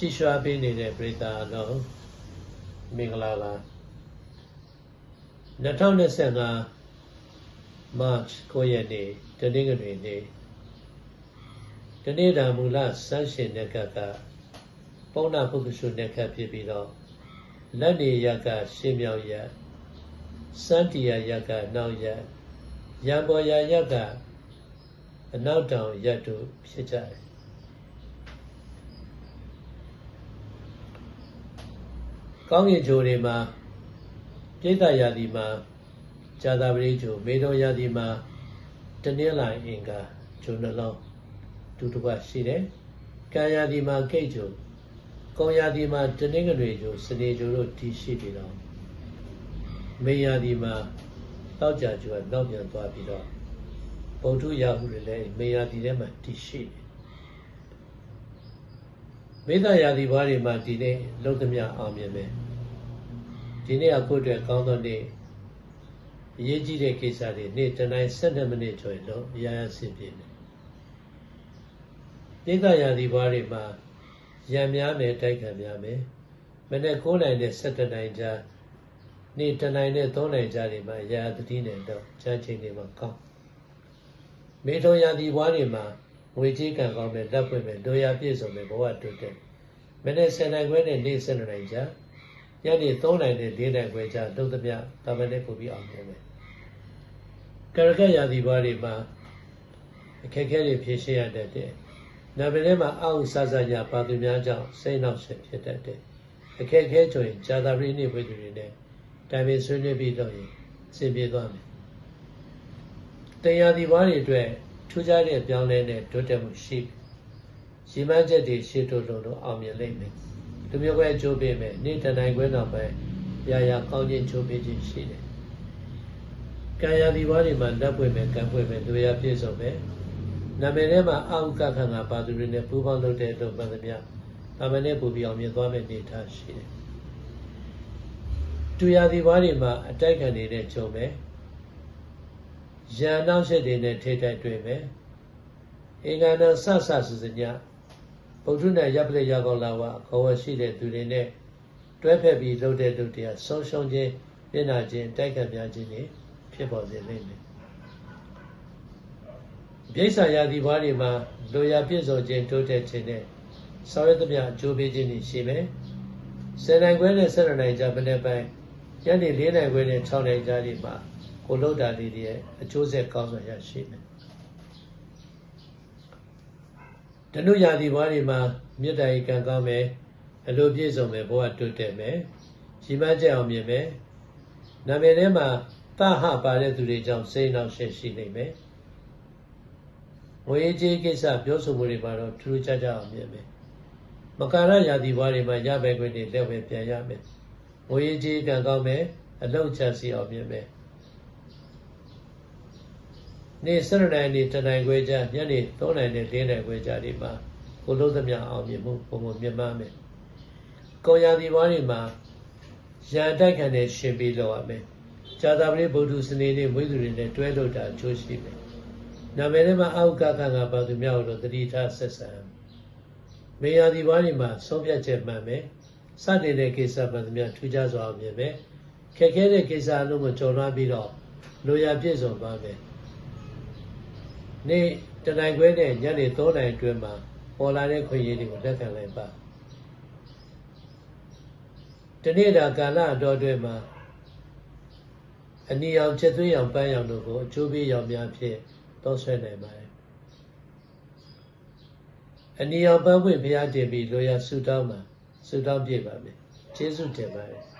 ကြည်ရွှာပေးနေတဲ့ပရိသတ်အလုံးမင်္ဂလာပါ2025 March 9ရက်နေ့တနင်္ဂနွေနေ့တနေ့တာမူလစမ်းရှင်တဲ့ကကပုံနာပုဂ္ဂရှုတဲ့ကဖြစ်ပြီးတော့လက်နေရကရှင်းမြောက်ရစန်းတီယာရကနောက်ရရံပေါ်ရရကအနောက်တောင်ရက်တို့ဖြစ်ကြတယ် ကောင်းကင်ဂျိုတွေမှာပြိတ္တရာသီမှာဇာတာပရိဂျိုမေတော်ရာသီမှာတနင်္လာအင်္ဂါဂျိုနှလုံးဒုတပတ်ရှိတယ်။ကံရာသီမှာကိတ်ဂျိုကုံရာသီမှာတနင်္ဂနွေဂျိုစနေဂျိုတို့တည်ရှိပြီးတော့မေရာသီမှာတောက်ကြဂျိုကနောက်ပြန်သွားပြီးတော့ဗုဒ္ဓရာဟုတွေလည်းမေရာသီထဲမှာတည်ရှိတယ် မေတ္တာရာသီဘွားတွေမှာဒီနေ့လုံးသမျှအောင်မြင်မယ်ဒီနေ့အခုအတွက်ကောင်းသောနေ့အရေးကြီးတဲ့ကိစ္စတွေနေ့တနိုင်7မိနစ်ကျော်ရင်တော့အရာရာဆင်ပြေမယ်မေတ္တာရာသီဘွားတွေမှာရံများမယ်တိုက်ခံများမယ်မနေ့9နိုင်နဲ့7နိုင်ကြားနေ့တနိုင်နဲ့3နိုင်ကြားတွေမှာရာသတိနဲ့တော့ကြားချိန်တွေမှာကောင်းမေထုံရာသီဘွားတွေမှာ ငွေကြီးကံကောင်းမယ်လက်ပွင့်မယ်ဒိုရာပြည့်စုံမယ်ဘဝတိုးတက်မနေ့7နိုင်ခွဲနဲ့နေ့7နိုင်ကြားညနေ3နိုင်နဲ့4နိုင်ခွဲကြားလုံးသမျှတမန်နဲ့ပို့ပြီးအောင်လုပ်မယ်ကရကရာသီဘွားတွေမှာအခက်အခဲတွေဖြေရှင်းရတတ်တယ်နာမည်ထဲမှာအောက်ဆဆညာပါသူများကြောင့်စိတ်နှောက်ရှင်ဖြစ်တတ်တယ်အခက်အခဲဆိုရင်ဇာတာပရိနိဗ္ဗာန်တွေနဲ့တိုင်ပင်ဆွေးနွေးပြီးတော့ရင်စင်ပြေသွားမယ်တရားဒီဘွားတွေအတွက် ထူးခြားတဲ့ပြောင်းလဲတဲ့တိုးတက်မှုရှိရှိမှန်းချက်တွေရှေ့တိုးလို့တော့အောင်မြင်လိမ့်မယ်လူမျိုးပဲအကျိုးပေးမယ်နေ့တနိုင်ခွဲနောက်ပိုင်းရာရာကောင်းခြင်းချိုးပေးခြင်းရှိတယ်ကံရာဒီဘွားတွေမှာလက်ပွင့်မယ်ကံပွင့်မယ်လူရပြည့်စုံမယ်နာမည်ထဲမှာအာဟုကခန္ဓာပါသူတွေနဲ့ပူးပေါင်းလုပ်တဲ့လုပ်မှန်သမျှအမှန်နဲ့ပူပြီးအောင်မြင်သွားမယ့်အနေထားရှိတယ်တူရာဒီဘွားတွေမှာအတိုက်ခံနေတဲ့ဂျုံမယ် ရန်နောက်ဆက်တွေနဲ့ထိတိုက်တွေ့မယ်အင်္ဂါနဆဆစစညဗုဒ္ဓနဲ့ရပ်ပလက်ရောက်ကောလာဝခေါ်ဝရှိတဲ့သူတွေနဲ့တွဲဖက်ပြီးလုပ်တဲ့လုပ်တရားဆုံးရှုံးခြင်းမျက်နာခြင်းတိုက်ခံများခြင်းတွေဖြစ်ပေါ်စေလိမ့်မယ်ပြိဿာယာဒီဘွားတွေမှာလိုရာပြည့်စုံခြင်းတိုးတက်ခြင်းနဲ့ဆောင်ရွက်သမျှအကျိုးပေးခြင်းတွေရှိမယ်။ဆယ်နိုင်ခွဲနဲ့ဆယ်နိုင်ကြမနေ့ပိုင်းညနေ၄နိုင်ခွဲနဲ့6နိုင်ကြဒီမှာ ကိုလုတ်တာလေးတွေရဲ့အကျိုးဆက်ကောင်းစွာရရှိမယ်။တနုရာဒီဘွားတွေမှာမေတ္တာဤကံကောင်းမယ်အလိုပြည့်စုံမယ်ဘဝတိုးတက်မယ်။ရှိမှကြအောင်မြင်မယ်။နာမည်ထဲမှာတဟပါတဲ့သူတွေကြောင့်စိတ်နှောက်ရှက်ရှိနေမယ်။ငွေကြေးကိစ္စပြောဆိုမှုတွေမှာတော့ထူးခြားခြားအောင်မြင်မယ်။မကာရယာတိဘွားတွေမှာရပဲခွင့်တွေလက်ဝဲပြန်ရမယ်။ငွေကြေးကံကောင်းမယ်အလောက်ချစီအောင်မြင်မယ်။ နေ့စရနိုင်နေ့တနိုင်ခွဲကြညနေ3နိုင်နဲ့4နိုင်ခွဲကြဒီမှာကိုလို့သမျှအောင်မြင်မှုပုံပုံမြင်မှမယ်။ကောယာတိဘွားတွေမှာရန်တိုက်ခံတဲ့ရှင်ပြီးလောက်ရမယ်။ဇာတာပရိဗုဒ္ဓစနေနေ့မွေးသူတွေနဲ့တွဲလို့တာအကျိုးရှိမယ်။နာမည်ထဲမှာအောက်ကကကပါသူများတို့တတိထားဆက်ဆံမေယာဒီဘွားတွေမှာဆုံးဖြတ်ချက်မှန်မယ်စတင်တဲ့ကိစ္စမှန်သမျှထူးခြားစွာအောင်မြင်မယ်ခက်ခဲတဲ့ကိစ္စအလုံးကိုကြော်လွှားပြီးတော့လိုရာပြည့်စုံပါမယ် နေ့တနိုင်ခွဲနဲ့ညနေ3နိုင်အတွင်းမှာပေါ်လာတဲ့ခွင့်ရည်တွေကိုလက်ခံလိုက်ပါတနေ့တာကာလအတော်အတွင်းမှာအနီရောင်ချက်သွေးရောင်ပန်းရောင်တို့ကိုအကျိုးပေးရောင်များဖြင့်သုံးဆွဲနိုင်ပါတယ်အနီရောင်ပန်းပွင့်ဘုရားတင်ပြီးလိုရာဆုတောင်းမှာဆုတောင်းပြပါမယ်ကျေးဇူးတင်ပါတယ်